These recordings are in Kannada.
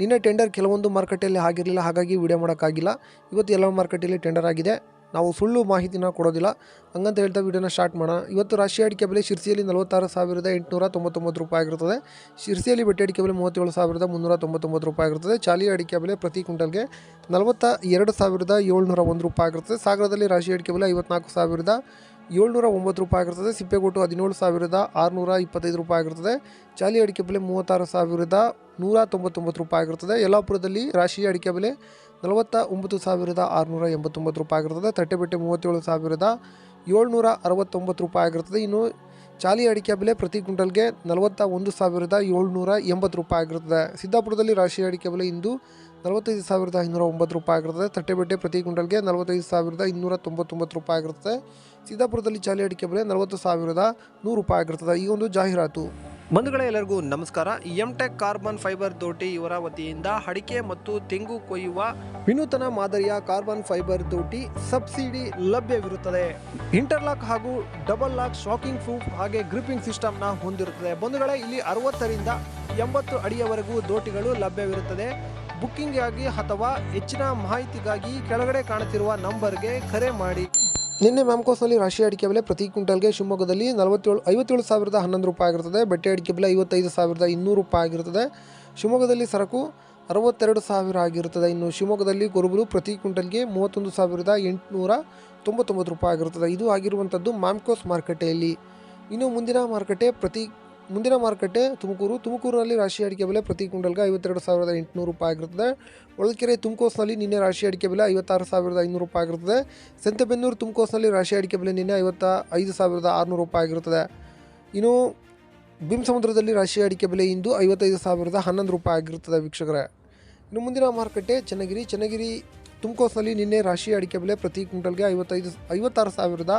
ನಿನ್ನೆ ಟೆಂಡರ್ ಕೆಲವೊಂದು ಮಾರ್ಕೆಟಲ್ಲಿ ಆಗಿರಲಿಲ್ಲ, ಹಾಗಾಗಿ ವಿಡಿಯೋ ಮಾಡೋಕ್ಕಾಗಿಲ್ಲ. ಇವತ್ತು ಎಲ್ಲ ಮಾರ್ಕೆಟಲ್ಲಿ ಟೆಂಡರ್ ಆಗಿದೆ. ನಾವು ಸುಳ್ಳು ಮಾಹಿತಿನ ಕೊಡೋದಿಲ್ಲ. ಹಂಗಂತ ಹೇಳ್ತಾ ವಿಡಿಯೋನ ಸ್ಟಾರ್ಟ್ ಮಾಡೋಣ. ಇವತ್ತು ರಾಶಿ ಅಡಿಕೆ ಬೆಲೆ ಶಿರ್ಸಿಯಲ್ಲಿ ನಲವತ್ತಾರು ಸಾವಿರದ ಎಂಟುನೂರ ತೊಂಬತ್ತೊಂಬತ್ತು ರೂಪಾಯಿ ಆಗಿರುತ್ತದೆ. ಶಿರ್ಸಿಯಲ್ಲಿ ಬೆಟ್ಟೆ ಅಡಿಕೆ ಬೆಲೆ ಮೂವತ್ತೇಳು ಸಾವಿರದ ಮುನ್ನೂರ ತೊಂಬತ್ತೊಂಬತ್ತು ರೂಪಾಯಿ ಆಗಿರುತ್ತದೆ. ಚಾಲಿ ಅಡಿಕೆ ಬೆಲೆ ಪ್ರತಿ ಕ್ವಿಂಟಲ್ಗೆ ನಲವತ್ತ ಎರಡು ಸಾವಿರದ ಏಳ್ನೂರ ಒಂದು ರೂಪಾಯಿ ಆಗಿರುತ್ತದೆ. ಸಾಗರದಲ್ಲಿ ರಾಶಿ ಅಡಿಕೆ ಬೆಲೆ ಐವತ್ನಾಲ್ಕು ಸಾವಿರದ ಏಳ್ನೂರ ಒಂಬತ್ತು ರೂಪಾಯಿ ಆಗಿರ್ತದೆ. ಸಿಪ್ಪೆಗೋಟು ಹದಿನೇಳು ಸಾವಿರದ ಆರುನೂರ ಇಪ್ಪತ್ತೈದು ರೂಪಾಯಿ ಆಗಿರ್ತದೆ. ಚಾಲಿ ಅಡಿಕೆ ಬೆಲೆ ಮೂವತ್ತಾರು ಸಾವಿರದ ನೂರ ತೊಂಬತ್ತೊಂಬತ್ತು ರೂಪಾಯಿ ಆಗಿರ್ತದೆ. ಯಲ್ಲಾಪುರದಲ್ಲಿ ರಾಶಿ ಅಡಿಕೆ ಬೆಲೆ ನಲವತ್ತ ಒಂಬತ್ತು ಸಾವಿರದ ಆರುನೂರ ಎಂಬತ್ತೊಂಬತ್ತು ರೂಪಾಯಿ ಆಗಿರ್ತದೆ. ತಟ್ಟೆಬೆಟ್ಟೆ ಮೂವತ್ತೇಳು ಸಾವಿರದ ಏಳ್ನೂರ ಅರವತ್ತೊಂಬತ್ತು ರೂಪಾಯಿ ಆಗಿರ್ತದೆ. ಇನ್ನು ಚಾಲಿ ಅಡಿಕೆ ಬೆಲೆ ಪ್ರತಿ ಕ್ವಿಂಟಲ್ಗೆ ನಲವತ್ತ ಒಂದು ಸಾವಿರದ ಏಳ್ನೂರ ಎಂಬತ್ತು ರೂಪಾಯಿ ಆಗಿರ್ತದೆ. ಸಿದ್ದಾಪುರದಲ್ಲಿ ರಾಶಿ ಅಡಿಕೆ ಬೆಲೆ ಇಂದು ನಲವತ್ತೈದು ಸಾವಿರದ ಐನೂರ ಒಂಬತ್ತು ರೂಪಾಯಿ ಆಗಿರ್ತದೆ. ತಟ್ಟೆಬೆಟ್ಟೆ ಪ್ರತಿ ಕ್ವಿಂಟಲ್ಗೆ ನಲವತ್ತೈದು ಸಾವಿರದ ಇನ್ನೂರ ತೊಂಬತ್ತೊಂಬತ್ತು ರೂಪಾಯಿ ಆಗಿರ್ತದೆ. ಸಿದ್ದಾಪುರದಲ್ಲಿ ಚಾಲಿ ಅಡಿಕೆ ಬೆಲೆ ನಲವತ್ತು ಸಾವಿರದ ನೂರು ರೂಪಾಯಿ ಆಗಿರ್ತದೆ. ಈ ಒಂದು ಜಾಹೀರಾತು. ಬಂಧುಗಳೇ, ಎಲ್ಲರಿಗೂ ನಮಸ್ಕಾರ. ಎಂ ಟೆಕ್ ಕಾರ್ಬನ್ ಫೈಬರ್ ದೋಟಿ ಇವರ ವತಿಯಿಂದ ಅಡಿಕೆ ಮತ್ತು ತೆಂಗು ಕೊಯ್ಯುವ ವಿನೂತನ ಮಾದರಿಯ ಕಾರ್ಬನ್ ಫೈಬರ್ ದೋಟಿ ಸಬ್ಸಿಡಿ ಲಭ್ಯವಿರುತ್ತದೆ. ಇಂಟರ್ಲಾಕ್ ಹಾಗೂ ಡಬಲ್ ಲಾಕ್ ಶಾಕಿಂಗ್ ಪ್ರೂಫ್ ಹಾಗೆ ಗ್ರಿಪಿಂಗ್ ಸಿಸ್ಟಮ್ನ ಹೊಂದಿರುತ್ತದೆ. ಬಂಧುಗಳೇ, ಇಲ್ಲಿ ಅರವತ್ತರಿಂದ ಎಂಬತ್ತು ಅಡಿಯವರೆಗೂ ದೋಟಿಗಳು ಲಭ್ಯವಿರುತ್ತದೆ. ಬುಕ್ಕಿಂಗ್ಗಾಗಿ ಅಥವಾ ಹೆಚ್ಚಿನ ಮಾಹಿತಿಗಾಗಿ ಕೆಳಗಡೆ ಕಾಣುತ್ತಿರುವ ನಂಬರ್ಗೆ ಕರೆ ಮಾಡಿ. ನಿನ್ನೆ ಮ್ಯಾಮ್ಕೋಸ್ನಲ್ಲಿ ರಾಶಿ ಅಡಿಕೆ ಬೆಲೆ ಪ್ರತಿ ಕ್ವಿಂಟಲ್ಗೆ ಶಿವಮೊಗ್ಗದಲ್ಲಿ ನಲವತ್ತೇಳು, ಐವತ್ತೇಳು ಸಾವಿರದ ಹನ್ನೊಂದು ರೂಪಾಯಿ ಆಗಿರ್ತದೆ ಬೆಟ್ಟೆ ಅಡಿಕೆ ಬೆಲೆ ಐವತ್ತೈದು ಸಾವಿರದ ಇನ್ನೂರು ರೂಪಾಯಿ ಆಗಿರ್ತದೆ ಶಿವಮೊಗ್ಗದಲ್ಲಿ ಸರಕು ಅರವತ್ತೆರಡು ಸಾವಿರ ಆಗಿರುತ್ತದೆ. ಇನ್ನು ಶಿವಮೊಗ್ಗದಲ್ಲಿ ಗುರುಬರು ಪ್ರತಿ ಕ್ವಿಂಟಲ್ಗೆ ಮೂವತ್ತೊಂದು ಸಾವಿರದ ಎಂಟುನೂರ ತೊಂಬತ್ತೊಂಬತ್ತು ರೂಪಾಯಿ ಆಗಿರುತ್ತದೆ. ಇದು ಆಗಿರುವಂಥದ್ದು ಮ್ಯಾಮ್ಕೋಸ್ ಮಾರುಕಟ್ಟೆಯಲ್ಲಿ. ಇನ್ನು ಮುಂದಿನ ಮಾರುಕಟ್ಟೆ ಪ್ರತಿ ಮುಂದಿನ ಮಾರುಕಟ್ಟೆ ತುಮಕೂರು. ತುಮಕೂರಿನಲ್ಲಿ ರಾಶಿ ಅಡಿಕೆ ಬೆಲೆ ಪ್ರತಿ ಕ್ವಿಂಟಲ್ಗೆ ಐವತ್ತೆರಡು ಸಾವಿರದ ಎಂಟುನೂರು ರೂಪಾಯಿ ಆಗಿರುತ್ತದೆ ಹೊಳಲ್ಕೆರೆ ತುಮಕೋಸ್ನಲ್ಲಿ ನಿನ್ನೆ ರಾಶಿ ಅಡಿಕೆ ಬೆಲೆ ಐವತ್ತಾರು ಸಾವಿರದ ಐನೂರು ರೂಪಾಯಿ ಆಗಿರುತ್ತದೆ ಸಂತೆಬೆನ್ನೂರು ತುಮಕೋಸ್ನಲ್ಲಿ ರಾಶಿ ಅಡಿಕೆ ಬೆಲೆ ನಿನ್ನೆ ಐವತ್ತ ಐದು ಸಾವಿರದ ಆರುನೂರು ರೂಪಾಯಿ ಆಗಿರುತ್ತದೆ ಇನ್ನು ಭೀಮಸಮುದ್ರದಲ್ಲಿ ರಾಶಿ ಅಡಿಕೆ ಬೆಲೆ ಇಂದು ಐವತ್ತೈದು ಸಾವಿರದ ಹನ್ನೊಂದು ರೂಪಾಯಿ ಆಗಿರುತ್ತದೆ ವೀಕ್ಷಕರೇ. ಇನ್ನು ಮುಂದಿನ ಮಾರುಕಟ್ಟೆ ಚನ್ನಗಿರಿ. ಚನ್ನಗಿರಿ ತುಮಕೋಸ್ನಲ್ಲಿ ನಿನ್ನೆ ರಾಶಿ ಅಡಿಕೆ ಬೆಲೆ ಪ್ರತಿ ಕ್ವಿಂಟಲ್ಗೆ ಐವತ್ತೈದು, ಐವತ್ತಾರು ಸಾವಿರದ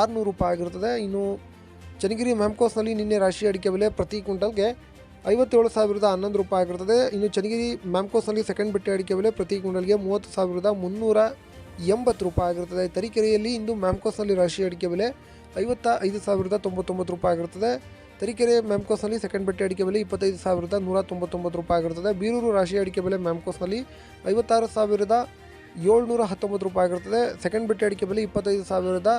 ಆರುನೂರು ರೂಪಾಯಿ ಆಗಿರುತ್ತದೆ ಇನ್ನು ಚನ್ನಗಿರಿ ಮ್ಯಾಮ್ಕೋಸ್ನಲ್ಲಿ ನಿನ್ನೆ ರಾಶಿ ಅಡಿಕೆ ಬೆಲೆ ಪ್ರತಿ ಕ್ವಿಂಟಲ್ಗೆ ಐವತ್ತೇಳು ಸಾವಿರದ ಹನ್ನೊಂದು ರೂಪಾಯಿ ಆಗಿರುತ್ತದೆ ಇನ್ನು ಚನ್ನಗಿರಿ ಮ್ಯಾಮ್ಕೋಸ್ನಲ್ಲಿ ಸೆಕೆಂಡ್ ಬಿಟ್ಟೆ ಅಡಿಕೆ ಬೆಲೆ ಪ್ರತಿ ಕ್ವಿಂಟಲ್ಗೆ ಮೂವತ್ತು ಸಾವಿರದ ಮುನ್ನೂರ ಎಂಬತ್ತು ರೂಪಾಯಿ ಆಗಿರುತ್ತದೆ ತರೀಕೆರೆಯಲ್ಲಿ ಇಂದು ಮ್ಯಾಮ್ಕೋಸ್ನಲ್ಲಿ ರಾಶಿ ಅಡಿಕೆ ಬೆಲೆ ಐವತ್ತ ಐದು ಸಾವಿರದ ತೊಂಬತ್ತೊಂಬತ್ತು ರೂಪಾಯಿ ಆಗಿರುತ್ತದೆ ತರೀಕೆರೆ ಮ್ಯಾಮ್ಕೋಸ್ನಲ್ಲಿ ಸೆಕೆಂಡ್ ಬಟ್ಟೆ ಅಡಿಕೆ ಬೆಲೆ ಇಪ್ಪತ್ತೈದು ಸಾವಿರದ ನೂರ ತೊಂಬತ್ತೊಂಬತ್ತು ರೂಪಾಯಿ ಆಗಿರುತ್ತದೆ ಬೀರೂರು ರಾಶಿ ಅಡಿಕೆ ಬೆಲೆ ಮ್ಯಾಮ್ಕೋಸ್ನಲ್ಲಿ ಐವತ್ತಾರು ಸಾವಿರದ ಏಳ್ನೂರ ಹತ್ತೊಂಬತ್ತು ರೂಪಾಯಿ ಆಗಿರುತ್ತದೆ ಸೆಕೆಂಡ್ ಬಟ್ಟೆ ಅಡಿಕೆ ಬೆಲೆ ಇಪ್ಪತ್ತೈದು ಸಾವಿರದ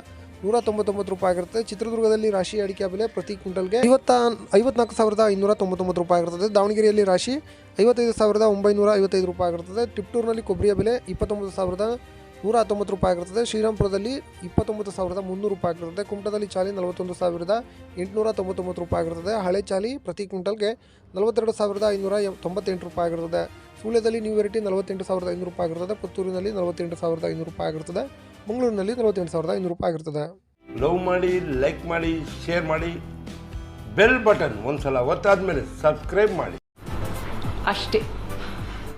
ನೂರ ತೊಂಬತ್ತೊಂಬತ್ತು ರೂಪಾಯಿ ಆಗಿರುತ್ತೆ. ಚಿತ್ರದುರ್ಗದಲ್ಲಿ ರಾಶಿ ಅಡಿಕೆ ಬೆಲೆ ಪ್ರತಿ ಕ್ವಿಂಟಲ್ಗೆ ಐವತ್ತ, ಐವತ್ನಾಲ್ಕು ಸಾವಿರದ ಐನೂರ ತೊಂಬತ್ತೊಂಬತ್ತು ರೂಪಾಯಿ ಆಗಿರುತ್ತದೆ ದಾವಣಗೆರೆಯಲ್ಲಿ ರಾಶಿ ಐವತ್ತೈದು ಸಾವಿರದ ಒಂಬೈನೂರ ಐವತ್ತೈದು ರೂಪಾಯಿ ಆಗಿರುತ್ತದೆ ಟಿಪ್ಟೂರಿನಲ್ಲಿ ಕೊಬ್ಬರಿಯ ಬೆಲೆ ಇಪ್ಪತ್ತೊಂಬತ್ತು ಸಾವಿರದ ನೂರ ಹತ್ತೊಂಬತ್ತು ರೂಪಾಯಿ ಆಗಿರುತ್ತದೆ ಶ್ರೀರಾಮ್ಪುರದಲ್ಲಿ ಇಪ್ಪತ್ತೊಂಬತ್ತು ಸಾವಿರದ ಮುನ್ನೂರು ರೂಪಾಯಿ ಆಗಿರುತ್ತದೆ ಕುಮಟದಲ್ಲಿ ಚಾಲಿ ನಲವತ್ತೊಂದು ಸಾವಿರದ ಎಂಟುನೂರ ತೊಂಬತ್ತೊಂಬತ್ತು ರೂಪಾಯಿ ಆಗಿರುತ್ತದೆ ಹಳೆ ಚಾಲಿ ಪ್ರತಿ ಕ್ವಿಂಟಲ್ಗೆ ನಲವತ್ತೆರಡು ಸಾವಿರದ ಐನೂರ ತೊಂಬತ್ತೆಂಟು ರೂಪಾಯಿ ಆಗಿರುತ್ತದೆ ಸುಳ್ಯದಲ್ಲಿ ನ್ಯೂ ವೆರೈಟಿ ನಲವತ್ತೆಂಟು ಸಾವಿರದ ಐನೂರು ರೂಪಾಯಿ ಆಗಿರ್ತದೆ ಪುತ್ತೂರಿನಲ್ಲಿ ನಲವತ್ತೆಂಟು ಸಾವಿರದ ಐನೂರು ರೂಪಾಯಿ ಆಗಿರ್ತದೆ ಮಂಗಳೂರಿನಲ್ಲಿ ನಲವತ್ತೆಂಟು ಸಾವಿರದ ಐನೂರು ರೂಪಾಯಿ ಆಗಿರ್ತದೆ. ಲವ್ ಮಾಡಿ ಲೈಕ್ ಮಾಡಿ ಶೇರ್ ಮಾಡಿ ಬೆಲ್ ಬಟನ್ ಒಂದ್ಸಲ ಒತ್ತಾದ್ಮೇಲೆ ಸಬ್ಸ್ಕ್ರೈಬ್ ಮಾಡಿ. ಅಷ್ಟೇ.